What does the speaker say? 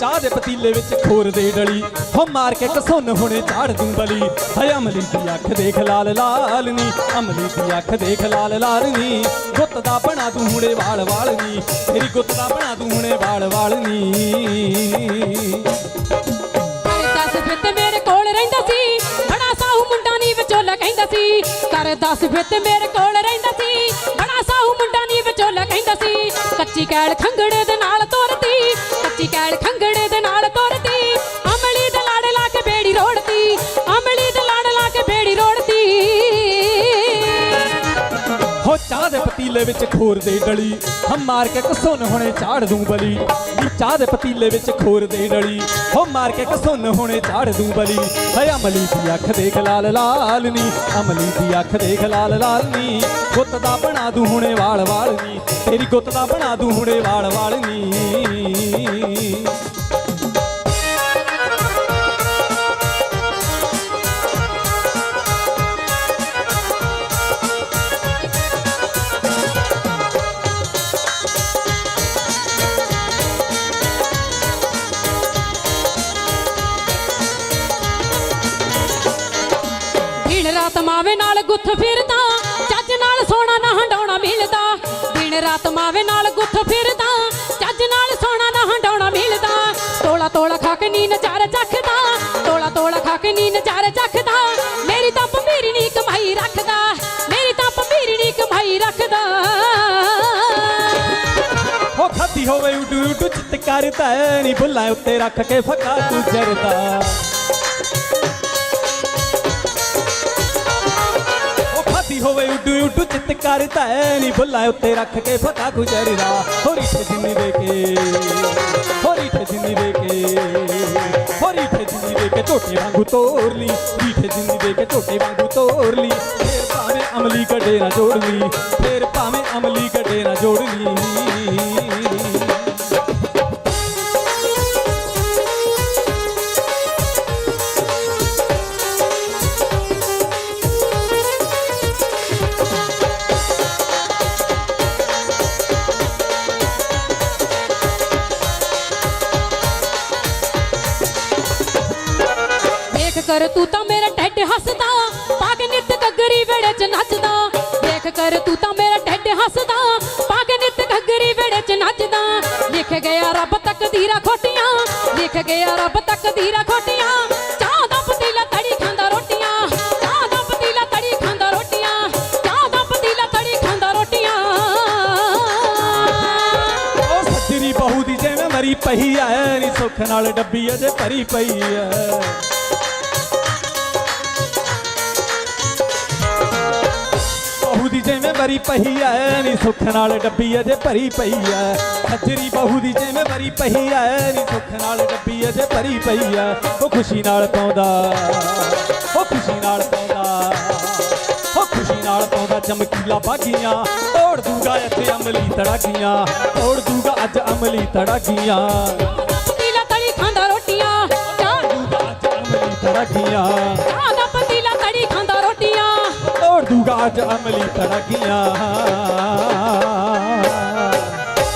ਚਾਹ ਦੇ ਪਤੀਲੇ ਵਿੱਚ ਖੋਰ ਦੇ ਡਲੀ। ਹੋ ਮਾਰ ਕੇ ਕਸੁੰਨ ਹੁਣੇ ਚਾੜ ਦੂੰ ਬਲੀ। ਹੈ ਅਮਲੀ ਦੀ ਅੱਖ ਦੇਖ ਲਾਲ ਲਾਲ ਨੀ ਅਮਲੀ ਦੀ ਅੱਖ ਦੇਖ ਲਾਲ ਲਾਲ ਨੀ ਗੁੱਤ ਦਾ ਬਣਾ ਦੂੰ ਹੁਣੇ ਵਾਲ ਵਾਲ ਨੀ ਤੇਰੀ ਗੁੱਤ ਦਾ ਬਣਾ ਦੂੰ ਹੁਣੇ ਵਾਲ ਵਾਲ ਨੀ ਮੇਰੇ ਕੋਲ ਰਹਿੰਦਾ ਸੀ ਬੜਾ ਸਾਹੂ ਮੁੰਡਾ ਨੀ ਵਿਚੋਲਾ ਕਹਿੰਦਾ ਸੀ। ਕਰ ਦੱਸ ਫਿੱਤ ਮੇਰੇ ਕੋਲ ਰਹਿੰਦਾ ਸੀ ਬੜਾ ਸਾਹੂ ਮੁੰਡਾ ਨੀ ਵਿਚੋਲਾ ਕਹਿੰਦਾ ਸੀ। ਕੱਚੀ ਕੈਲ ਖੰਗੜੇ ਦੇ ਨਾਲ ਚਾਹ ਦੇ ਪਤੀਲੇ ਵਿੱਚ ਖੋਰ ਦੇ ਡਲੀ। ਹਮ ਮਾਰ ਕੇ ਕਸੁੰਨ ਹੁਣੇ ਚਾੜ ਦੂੰ ਬਲੀ। ਨੀ ਚਾਹ ਦੇ ਪਤੀਲੇ ਵਿੱਚ ਖੋਰ ਦੇ ਡਲੀ। ਹਮ ਮਾਰ ਕੇ ਕਸੁੰਨ ਹੁਣੇ ਝਾੜ ਦੂੰ ਬਲੀ। ਹੈ ਅਮਲੀ ਦੀ ਅੱਖ ਦੇਖ ਲਾਲ ਲਾਲ ਨੀ। ਅਮਲੀ ਦੀ ਅੱਖ ਦੇਖ ਲਾਲ ਲਾਲ ਨੀ। ਗੁੱਤ ਦਾ ਬਣਾ ਦੂੰ ਹੁਣੇ ਵਾਲ ਵਾਲ ਨੀ। ਤੇਰੀ ਗੁੱਤ ਦਾ ਬਣਾ ਦੂੰ ਹੁਣੇ ਵਾਲ ਵਾਲ ਨੀ। ਗੁੱਥ ਫਿਰਦਾ, ਚੱਜ ਨਾਲ ਸੋਨਾ ਨਾ ਹੰਡਾਉਣਾ ਮਿਲਦਾ। ਦਿਨ ਰਾਤ ਮਾਵੇ ਨਾਲ ਗੁੱਥ ਫਿਰਦਾ, ਚੱਜ ਨਾਲ ਸੋਨਾ ਨਾ ਹੰਡਾਉਣਾ ਮਿਲਦਾ। ਤੋਲਾ ਤੋਲਾ ਖਾ ਕੇ ਨੀ ਨਜ਼ਾਰੇ ਚੱਖਦਾ, ਤੋਲਾ ਤੋਲਾ ਖਾ ਕੇ ਨੀ ਨਜ਼ਾਰੇ ਚੱਖਦਾ। ਮੇਰੀ ਤਾਂ ਭੰਬੀਰੀ ਨੀ ਕਮਾਈ ਰੱਖਦਾ, ਮੇਰੀ ਤਾਂ ਭੰਬੀਰੀ ਨੀ ਕਮਾਈ ਰੱਖਦਾ। ਹੋ ਖਾਦੀ ਹੋਵੇ ਉਡੂ ਉਡੂ, ਚਿੱਤ ਕਰਦਾ ਨੀ ਬੁੱਲਾਂ ਉੱਤੇ ਰੱਖ ਕੇ ਫੱਕਾ ਤੂੰ ਜਰਦਾ ਹੋਵੇ ਉਡੂ ਉਡੂ ਚਿੱਤ ਕਰਦਾ ਨੀ ਬੁੱਲਾਂ ਉੱਤੇ ਰੱਖ ਕੇ ਫੱਕਾ ਗੁਜਰਦਾ। ਹੋਰੀ ਠੇ ਜਿੰਨੀ ਦੇ ਕੇ, ਹੋਰੀ ਠੇ ਜਿੰਨੀ ਦੇ ਕੇ, ਹੋਰੀ ਠੇ ਜਿੰਨੀ ਦੇ ਕੇ ਝੋਟੇ ਵਾਂਗੂ ਤੋੜ ਲਈ। ਰੀਠੇ ਜਿੰਨੀ ਦੇ ਕੇ ਝੋਟੇ ਵਾਂਗੂ ਤੋੜ ਲਈ। ਫੇਰ ਭਾਵੇਂ ਅਮਲੀ ਗੱਡੇ ਨਾ ਜੋੜ ਲਈ, ਫੇਰ ਭਾਵੇਂ ਅਮਲੀ ਗੱਡੇ ਨਾ ਜੋੜ ਲਈ। ਕਰ ਤੂੰ ਤਾਂ ਮੇਰਾ ਟੱਡ ਹੱਸਦਾ ਪਾਗ ਨਿੱਤ ਗੱਗਰੀ ਵੇੜੇ ਚ ਨੱਚਦਾ। ਦੇਖ ਕਰ ਤੂੰ ਤਾਂ ਮੇਰਾ ਟੱਡ ਹੱਸਦਾ ਪਾਗ ਨਿੱਤ ਗੱਗਰੀ ਵੇੜੇ ਚ ਨੱਚਦਾ। ਲਿਖ ਗਿਆ ਰੱਬ ਤਕਦੀਰਾਂ ਖੋਟੀਆਂ। ਲਿਖ ਗਿਆ ਰੱਬ ਤਕਦੀਰਾਂ ਖੋਟੀਆਂ। ਚਾਹ ਦਾ ਪਤੀਲਾ ਤੜੀ ਖਾਂਦਾ ਰੋਟੀਆਂ। ਚਾਹ ਦਾ ਪਤੀਲਾ ਤੜੀ ਖਾਂਦਾ ਰੋਟੀਆਂ। ਚਾਹ ਦਾ ਪਤੀਲਾ ਤੜੀ ਖਾਂਦਾ ਰੋਟੀਆਂ। ਉਹ ਸੱਜਰੀ ਬਹੂ ਦੀ ਜਿਵੇਂ ਮਰੀ ਪਈ ਐ, ਨੀ ਸੁੱਖ ਨਾਲ ਡੱਬੀ ਅਜੇ ਭਰੀ ਪਈ ਐ। ਦੀ ਜਿਵੇਂ ਮਰੀ ਪਈ ਐ ਨੀ ਸੁੱਖ ਨਾਲ ਡੱਬੀ ਅਜੇ ਭਰੀ ਪਈ ਐ। ਸੱਜਰੀ ਬਹੂ ਦੀ ਜਿਵੇਂ ਮਰੀ ਪਈ ਐ ਨੀ ਸੁੱਖ ਨਾਲ ਡੱਬੀ ਅਜੇ ਭਰੀ ਪਈ ਐ। ਉਹ ਖੁਸ਼ੀ ਨਾਲ ਪਾਉਂਦਾ ਉਹ ਖੁਸ਼ੀ ਨਾਲ ਪਾਉਂਦਾ ਉਹ ਖੁਸ਼ੀ ਨਾਲ ਪਾਉਂਦਾ ਚਮਕੀਲਾ ਬਾਗੀਆਂ। ਤੋੜ ਦੂਗਾ ਇੱਥੇ ਅਮਲੀ ਤੜਾਗੀਆਂ ਤੋੜ ਦੂਗਾ ਅੱਜ ਅਮਲੀ ਤੜਾਗੀਆਂ। ਪਤੀਲਾ ਤੜੀ ਖਾਂਦਾ ਰੋਟੀਆਂ ਚਾਹ ਦੂਗਾ ਅੱਜ ਅਮਲੀ ਤੜਾਗੀਆਂ। ਕਾਜ ਅਮਲੀ ਤਰਕੀਆਂ